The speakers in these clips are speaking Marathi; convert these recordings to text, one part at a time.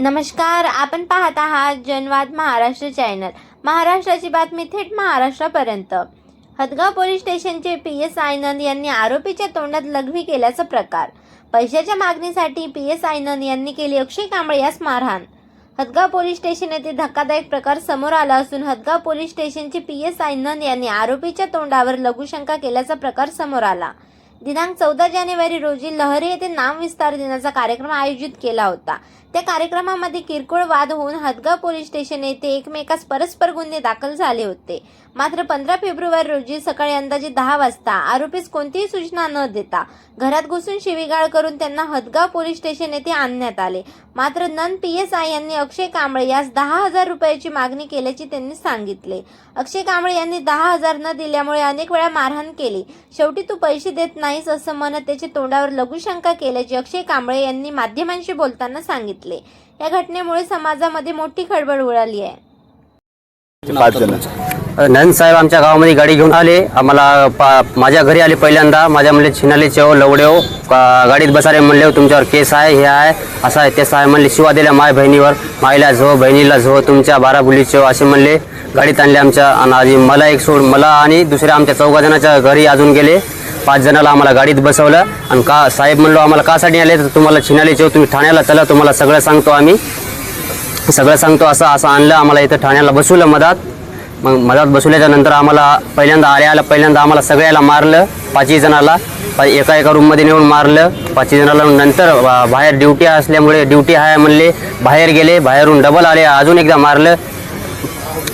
नमस्कार आपण पाहत आहात जनवाद महाराष्ट्र चॅनल. महाराष्ट्राची बातमी थेट महाराष्ट्रापर्यंत. हदगाव पोलीस स्टेशनचे पी एस आयनंद यांनी आरोपीच्या तोंडात लघवी केल्याचा प्रकार. पैशाच्या मागणीसाठी पी एस आयनंद यांनी केली अक्षय कांबळे यास मारहाण हदगाव पोलीस स्टेशन येथे धक्कादायक प्रकार समोर आला असून हदगाव पोलीस स्टेशनचे पी एस आयनंद यांनी आरोपीच्या तोंडावर लघुशंका केल्याचा प्रकार समोर आला. दिनांक चौदा जानेवारी रोजी लहरी येथे नामविस्तार दिनाचा कार्यक्रम आयोजित केला होता. त्या कार्यक्रमामध्ये किरकोळ वाद होऊन हदगाव पोलीस स्टेशन येथे एकमेकास परस्पर गुन्हे दाखल झाले होते. मात्र पंधरा फेब्रुवारी रोजी सकाळी अंदाजे दहा वाजता आरोपीस कोणतीही सूचना न देता घरात घुसून शिवीगाळ करून त्यांना हदगाव पोलीस स्टेशन येथे आणण्यात आले. मात्र नन पी एस आय यांनी अक्षय कांबळे यास दहा हजार रुपयाची मागणी केल्याचे त्यांनी सांगितले. अक्षय कांबळे यांनी दहा हजार न दिल्यामुळे अनेक वेळा मारहाण केली. शेवटी तू पैसे देत नाहीस असं म्हणत त्याच्या तोंडावर लघुशंका केल्याची अक्षय कांबळे यांनी माध्यमांशी बोलताना सांगितले. या घटनेमुळे समाजामध्ये मोठी खळबळ उडाली आहे. पाच जण. नंद साहेब आमच्या गावामध्ये गाडी घेऊन आले. आम्हाला पा माझ्या घरी आले पहिल्यांदा. माझ्या म्हणले छिनाले चेव लवडेव का- गाडीत बसारे म्हणले "हो, तुमच्यावर केस आहे हे आहे असं आहे तेच आहे. म्हणले शिवा दिल्या माय बहिणीवर माईला झो बहिणीला झो तुमच्या बारा बुलीचे असे म्हणले. गाडीत आणले आमच्या आणि आधी मला एक सोड मला आणि दुसऱ्या आमच्या चौघा जणाच्या घरी अजून गेले. पाच जणाला आम्हाला गाडीत बसवलं. आणि का साहेब म्हणलो आम्हाला कासाठी आले तर तुम्हाला छिनाले चेव तुम्ही ठाण्याला चला तुम्हाला सगळं सांगतो आम्ही. सगळं सांगतो असं असं आणलं आम्हाला इथं ठाण्याला बसवलं मधात. मग मधात बसवल्याच्या नंतर आम्हाला पहिल्यांदा आले आलं पहिल्यांदा आम्हाला सगळ्याला मारलं पाचही जणाला. पा- एका एका रूममध्ये नेऊन मारलं. पाचही जणाला नंतर बा- बाहेर ड्युटी असल्यामुळे ड्युटी आहे म्हणले बाहेर गेले बाहेरून डबल आले अजून एकदा मारलं.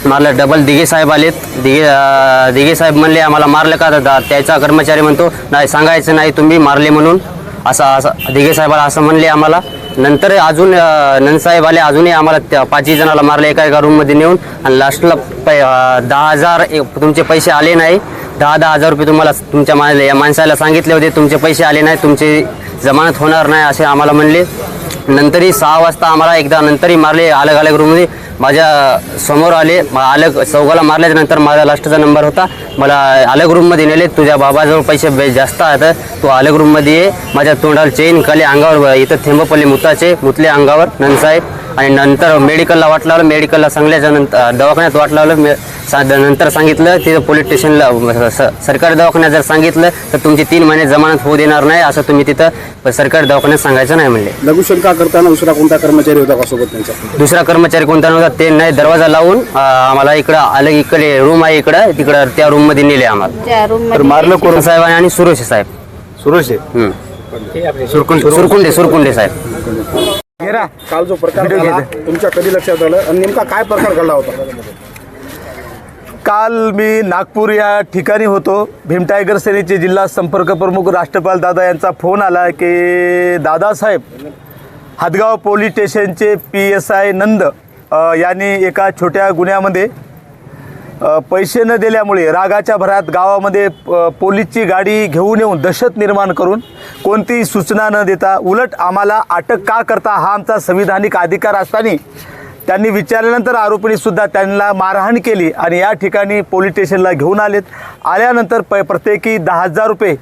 मारलं डबल दिघे साहेब आलेत. दिघे अं, दिघे साहेब म्हणले आम्हाला मारलं का तर त्याचा कर्मचारी म्हणतो नाही सांगायचं नाही तुम्ही मारले म्हणून. असं असं दिघे साहेबाला असं म्हणले आम्हाला. नंतर अजून नंदसाहेब आले अजूनही आम्हाला त्या पाचही जणाला मारले एका एका रूममध्ये नेऊन. आणि लास्टला पै दहा हजार एक- तुमचे पैसे आले नाही. दहा दहा हजार रुपये तुम्हाला तुमच्या मा या माणसाला सांगितले होते तुमचे पैसे आले नाही तुमची जमानत होणार नाही असे आम्हाला म्हणले. नंतरही सहा वाजता आम्हाला एकदा नंतरही मारले अलग अलग रूममध्ये माझ्यासमोर आले म- अलग चौघाला मारल्याच्या नंतर माझा लास्टचा नंबर होता. मला अलग रूममध्ये नेले तुझ्या बाबाजवळ पैसे बे- जास्त आहेत. तू अलग रूममध्ये ये माझ्या तोंडाला चेन कले अंगावर इथं थेंबपल्ले मुताचे मुतले अंगावर ननसाहेब आणि नंतर मेडिकलला वाट लावलं मेडिकलला सांगल्याच्या नंतर दवाखान्यात वाट लावलं. मे- सा- नंतर सांगितलं तिथं पोलीस स्टेशनला स- सरकारी दवाखान्यात जर सांगितलं तर तुमची तीन महिने जमानत होऊ देणार नाही असं तुम्ही तिथं सरकारी दवाखान्यात सांगायचं नाही म्हणले. लघुशंका करताना दुसरा कोणता कर्मचारी होता का सोबत त्यांच्या दुसरा कर्मचारी कोणता नव्हता ते नाही दरवाजा लावून आम्हाला इकडं अलग इकडे रूम आहे इकडं तिकडं त्या रूममध्ये नेले आम्हाला. तर मारलं कोण? साहेब आणि सुरेश साहेब. सुरेश. सुरकुंडे. सुरकुंडे साहेब. काल जो प्रकार झाला तुमच्या कधी लक्षात आलं? आणि नेमका काय प्रकार घडला होता? काल मी नागपूर या ठिकाणी होतो. भीम टायगर सेनेचे जिल्हा संपर्क प्रमुख राष्ट्रपाल दादा यांचा फोन आला की दादासाहेब हदगाव पोलीस स्टेशनचे पी एस आय नंद अ, यांनी एका छोट्या गुन्ह्यामध्ये पैसे न दिल्यामुळे रागाच्या भरात गावामध्ये पोलीसची गाडी घेऊन येऊन दहशत निर्माण करून कोणतीही सूचना न देता उलट आम्हाला अटक का करता हा आमचा संविधानिक अधिकार असताना त्यांनी विचारल्यानंतर आरोपींनीसुद्धा त्यांना मारहाण केली आणि या ठिकाणी पोलीस स्टेशनला घेऊन आलेत. आल्यानंतर प प्रत्येकी दहा हजार रुपये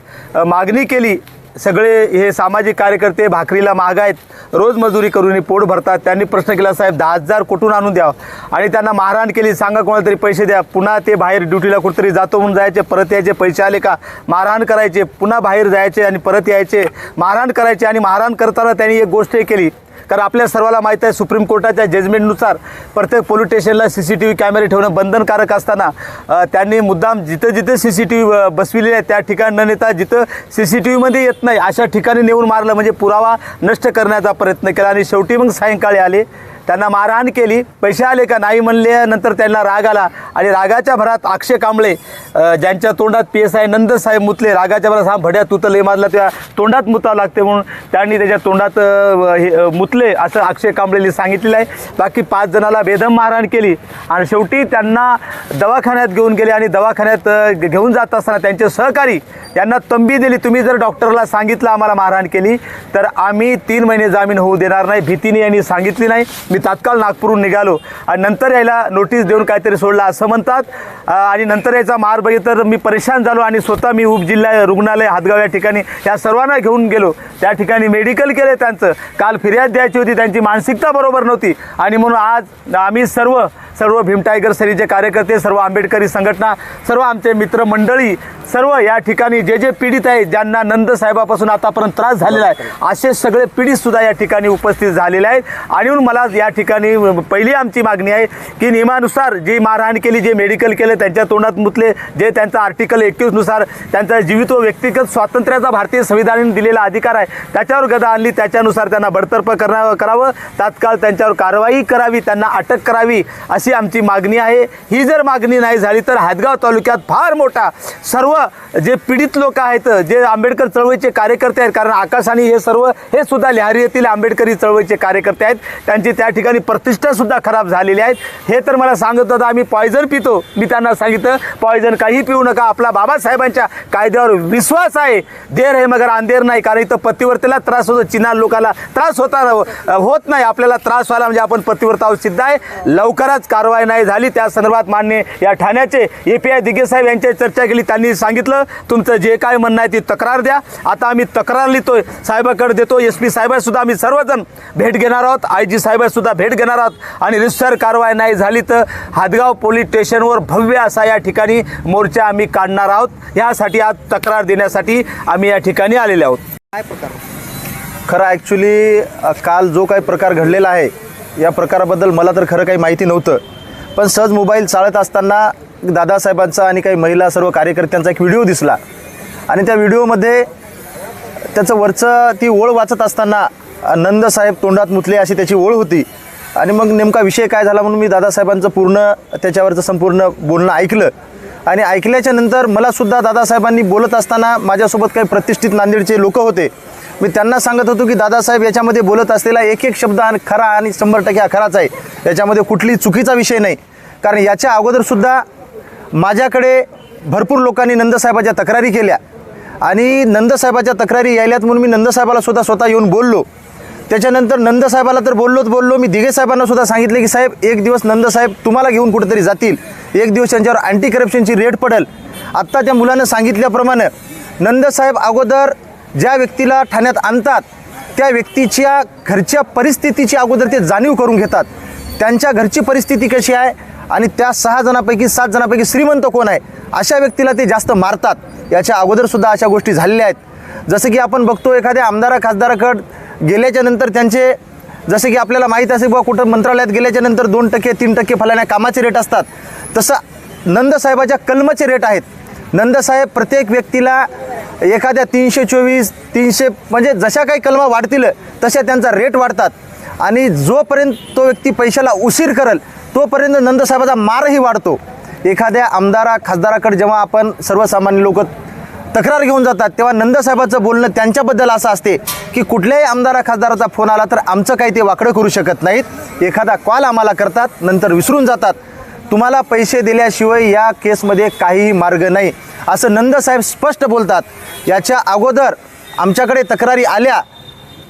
मागणी केली. सगळे हे सामाजिक कार्यकर्ते भाकरीला महाग आहेत रोज मजुरी करून पोट भरतात. त्यांनी प्रश्न केला साहेब दहा हजार कुठून आणून द्या? आणि त्यांना मारहाण केली सांगा कोणाला तरी पैसे द्या. पुन्हा ते बाहेर ड्युटीला कुठेतरी जातो म्हणून जायचे. परत यायचे पैसे आले का? मारहाण करायचे. पुन्हा बाहेर जायचे आणि परत यायचे. मारहाण करायचे आणि मारहाण करताना त्यांनी एक गोष्ट केली. कारण आपल्या सर्वाला माहीत आहे सुप्रीम कोर्टाच्या जजमेंटनुसार प्रत्येक पोलीस स्टेशनला सी सी टी व्ही कॅमेरे ठेवणं बंधनकारक असताना त्यांनी मुद्दाम जिथं जिथं सी सी टी व्ही बसविलेले आहे त्या ठिकाणी न नेता जिथं सी सी टी व्हीमध्ये येत नाही अशा ठिकाणी नेऊन मारलं म्हणजे पुरावा नष्ट करण्याचा प्रयत्न केला. आणि शेवटी मग सायंकाळी आले. त्यांना मारहाण केली. पैसे आले का? नाही म्हणले. नंतर त्यांना राग आला. आणि रागाच्या भरात अक्षय कांबळे ज्यांच्या तोंडात पी एस आय नंद साहेब मुतले रागाच्या भरात हा भड्या तुतले तर मारला. त्या तोंडात मुतावं लागते म्हणून त्यांनी त्याच्या तोंडात हे, मुतले असं अक्षय कांबळेने सांगितलेलं आहे. बाकी पाच जणाला बेदम मारहाण केली. आणि शेवटी त्यांना दवाखान्यात घेऊन गेले आणि दवाखान्यात घेऊन जात असताना त्यांचे सहकारी यांना तंबी दिली. तुम्ही जर डॉक्टरला सांगितलं आम्हाला मारहाण केली तर आम्ही तीन महिने जामीन होऊ देणार नाही. भीतीने यांनी सांगितली नाही. मी तात्काळ नागपूरहून निघालो. आणि नंतर यायला नोटीस देऊन काहीतरी सोडला असं म्हणतात. आणि नंतर याचा मार बघितलं तर मी परेशान झालो आणि स्वतः मी उपजिल्हा रुग्णालय हातगाव या ठिकाणी या सर्वांना घेऊन गेलो. त्या ठिकाणी मेडिकल केले त्यांचं. काल फिर्याद द्यायची होती. त्यांची मानसिकता बरोबर नव्हती. आणि म्हणून आज आम्ही सर्व सर्व भीम टायगर सेनेचे कार्यकर्ते सर्व आंबेडकरी संघटना सर्व आमचे मित्रमंडळी सर्व या ठिकाणी जे जे पीडित आहेत ज्यांना नंद साहेबापासून आतापर्यंत त्रास झालेला आहे असे सगळे पीडित सुद्धा या ठिकाणी उपस्थित झालेले आहेत. आणि मला या ठिकाणी पहिली आमची मागणी आहे की नियमानुसार जी मारहाण केली जे मेडिकल केले त्यांच्या तोंडात मुतले जे त्यांचा आर्टिकल एकवीसनुसार त्यांचा जीवित व व्यक्तिगत स्वातंत्र्याचा भारतीय संविधानाने दिलेला अधिकार आहे त्याच्यावर गदा आणली त्याच्यानुसार त्यांना बडतर्फ करावं करावं. तात्काळ त्यांच्यावर कारवाई करावी त्यांना अटक करावी अशी आमची मागणी आहे. ही जर मागणी नाही झाली तर हातगाव तालुक्यात फार मोठा सर्व जे पीडित लोक आहेत जे आंबेडकर चळवळीचे कार्यकर्ते आहेत कारण आकाश आणि हे सर्व हे सुद्धा लिहारी येथील आंबेडकरी चळवळीचे कार्यकर्ते आहेत. त्यांची त्या ठिकाणी प्रतिष्ठासुद्धा खराब झालेली आहेत हे तर मला सांगत होतं आम्ही पॉयझन पितो. मी त्यांना सांगितलं पॉयझन काही पिऊ नका. आपला बाबासाहेबांच्या कायद्यावर विश्वास आहे. देर हे मगर अंधेर नाही कारण इथं पतिवर्तेला त्रास होतो. चिना लोकाला त्रास होता होत नाही. आपल्याला त्रास व्हायला म्हणजे आपण पतिव्रता सिद्ध आहे. लवकरच कारवाई नाही झाली. त्या संदर्भात मान्य या ठाण्याचे ए पी आय दिगे साहेब यांच्याशी चर्चा केली. त्यांनी सांगितलं तुमचं जे काय म्हणणं आहे ती तक्रार द्या. आता आम्ही तक्रार लिहितोय. साहेबाकडे देतो. एस पी साहेबांसुद्धा आम्ही सर्वजण भेट घेणार आहोत. आय जी साहेबांसुद्धा भेट घेणार आहोत. आणि रितसर कारवाई नाही झाली तर हातगाव पोलीस स्टेशनवर भव्य असा या ठिकाणी मोर्चा आम्ही काढणार आहोत. यासाठी आज तक्रार देण्यासाठी आम्ही या ठिकाणी आलेले आहोत. खरं ॲक्च्युली काल जो काही प्रकार घडलेला आहे या प्रकाराबद्दल मला तर खरं काही माहिती नव्हतं. पण सहज मोबाईल चालत असताना दादासाहेबांचा आणि काही महिला सर्व कार्यकर्त्यांचा एक व्हिडिओ दिसला. आणि त्या व्हिडिओमध्ये त्याचं वरचं ती ओळ वाचत असताना नंदसाहेब तोंडात मुतले अशी त्याची ओळ होती. आणि मग नेमका विषय काय झाला म्हणून मी दादासाहेबांचं पूर्ण त्याच्यावरचं संपूर्ण बोलणं ऐकलं. आणि ऐकल्याच्या नंतर मलासुद्धा दादासाहेबांनी बोलत असताना माझ्यासोबत काही प्रतिष्ठित नांदेडचे लोक होते. मी त्यांना सांगत होतो की दादासाहेब याच्यामध्ये बोलत असलेला एक एक शब्द आणि खरा आणि शंभर टक्के हा खराच आहे. याच्यामध्ये कुठली चुकीचा विषय नाही. कारण याच्या अगोदरसुद्धा माझ्याकडे भरपूर लोकांनी नंदसाहेबाच्या तक्रारी केल्या. आणि नंदसाहेबाच्या तक्रारी यायल्यात म्हणून मी नंदसाहेबाला सुद्धा स्वतः येऊन बोललो. त्याच्यानंतर नंदसाहेबाला तर बोललोच बोललो. मी दिघे साहेबांना सुद्धा सांगितले की साहेब एक दिवस नंदसाहेब तुम्हाला घेऊन कुठेतरी जातील. एक दिवस त्यांच्यावर अँटी करप्शनची रेट पडेल. आत्ता त्या मुलानं सांगितल्याप्रमाणे नंदसाहेब अगोदर ज्या व्यक्तीला ठाण्यात आणतात त्या व्यक्तीच्या घरच्या परिस्थितीची अगोदर ते जाणीव करून घेतात. त्यांच्या घरची परिस्थिती कशी आहे आणि त्या सहा जणांपैकी सात जणांपैकी श्रीमंत कोण आहे अशा व्यक्तीला ते जास्त मारतात. याच्या अगोदरसुद्धा अशा गोष्टी झालेल्या आहेत. जसं की आपण बघतो एखाद्या आमदारा खासदाराकडं गेल्याच्यानंतर त्यांचे जसं की आपल्याला माहीत असेल बुवा कुठं मंत्रालयात गेल्याच्यानंतर दोन टक्के तीन टक्के फलाण्या कामाचे रेट असतात. तसं नंदसाहेबाच्या कलमाचे रेट आहेत. नंदसाहेब प्रत्येक व्यक्तीला एखाद्या तीनशे चोवीस तीनशे म्हणजे जशा काही कलमा वाढतील तशा त्यांचा रेट वाढतात. आणि जोपर्यंत तो व्यक्ती पैशाला उशीर करेल तोपर्यंत नंदसाहेबाचा मारही वाढतो. एखाद्या आमदारा खासदाराकडे जेव्हा आपण सर्वसामान्य लोक तक्रार घेऊन जातात तेव्हा नंदसाहेबाचं बोलणं त्यांच्याबद्दल असं असते की कुठल्याही आमदारा खासदाराचा फोन आला तर आमचं काही ते वाकडं करू शकत नाहीत. एखादा कॉल आम्हाला करतात नंतर विसरून जातात. तुम्हाला पैसे दिल्याशिवाय या केसमध्ये काहीही मार्ग नाही. असं नंदसाहेब स्पष्ट बोलतात. याच्या अगोदर आमच्याकडे तक्रारी आल्या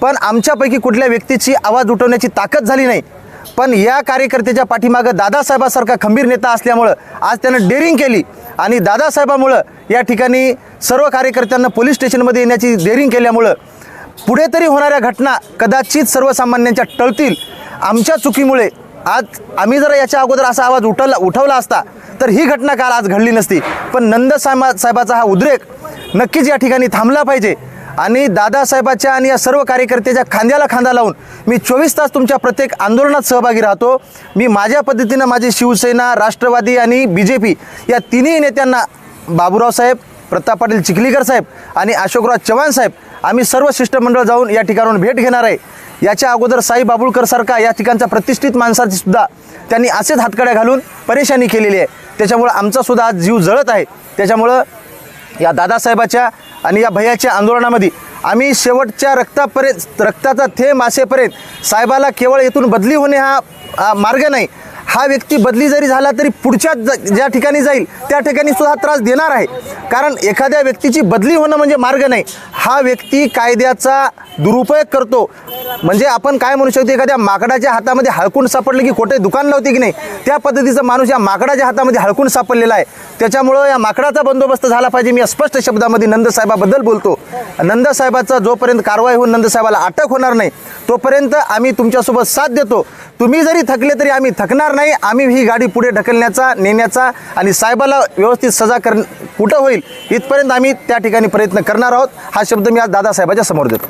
पण आमच्यापैकी कुठल्या व्यक्तीची आवाज उठवण्याची ताकद झाली नाही. पण या कार्यकर्त्याच्या पाठीमागं दादासाहेबासारखा खंबीर नेता असल्यामुळं आज त्यानं डेअरिंग केली आणि दादासाहेबामुळं या ठिकाणी सर्व कार्यकर्त्यांना पोलीस स्टेशनमध्ये येण्याची डेअरिंग केल्यामुळं पुढे तरी होणाऱ्या घटना कदाचित सर्वसामान्यांच्या टळतील. आमच्या चुकीमुळे आज आम्ही जर याच्या अगोदर असा आवाज उठवला उठवला असता तर ही घटना काल आज घडली नसती. पण नंद साहेबा साहेबाचा हा उद्रेक नक्कीच या ठिकाणी थांबला पाहिजे. आणि दादासाहेबाच्या आणि या सर्व कार्यकर्त्याच्या खांद्याला खांदा लावून मी चोवीस तास तुमच्या प्रत्येक आंदोलनात सहभागी राहतो. मी माझ्या पद्धतीनं माझी शिवसेना राष्ट्रवादी आणि बी जे पी या तिन्ही नेत्यांना बाबूराव साहेब प्रताप पाटील चिखलीकर साहेब आणि अशोकराव चव्हाण साहेब आम्ही सर्व शिष्टमंडळ जाऊन या ठिकाणाहून भेट घेणार आहे. याच्या अगोदर साई बाबुळकर सारखा या ठिकाणच्या प्रतिष्ठित माणसाची सुद्धा त्यांनी असेच हातकड्या घालून परेशानी केलेली आहे. त्याच्यामुळं आमचा सुद्धा आज जीव जळत आहे. त्याच्यामुळं या दादासाहेबाच्या आणि या भैयाच्या आंदोलनामध्ये आम्ही शेवटच्या रक्तापर्यंत रक्ताचा थेंब असेपर्यंत साहेबाला केवळ येथून बदली होणे हा मार्ग नाही हा व्यक्ती बदली जरी झाला तरी पुढच्या ज- ज्या ठिकाणी जाईल त्या ठिकाणी सुद्धा त्रास देणार आहे. कारण एखाद्या व्यक्तीची बदली होणं म्हणजे मार्ग नाही. हा व्यक्ती कायद्याचा दुरुपयोग करतो. म्हणजे आपण काय म्हणू शकतो एखाद्या माकडाच्या हातामध्ये हळकून सापडलं की खोटे दुकान लावते की नाही त्या पद्धतीचा माणूस या माकडाच्या हातामध्ये हळकून सापडलेला आहे. त्याच्यामुळं या माकडाचा बंदोबस्त झाला पाहिजे. मी स्पष्ट शब्दामध्ये नंदसाहेबाबद्दल बोलतो. नंदसाहेबाचा जोपर्यंत कारवाई होऊन नंदसाहेबाला अटक होणार नाही तोपर्यंत आम्ही तुमच्यासोबत साथ देतो. तुम्ही जरी थकले तरी आम्ही थकणार नाही. नाही आम्ही ही गाडी पुढे ढकलण्याचा नेण्याचा आणि साहेबाला व्यवस्थित सजा कर कुठं होईल इथपर्यंत आम्ही त्या ठिकाणी प्रयत्न करणार आहोत. हा शब्द मी आज दादासाहेबाच्या समोर देतो.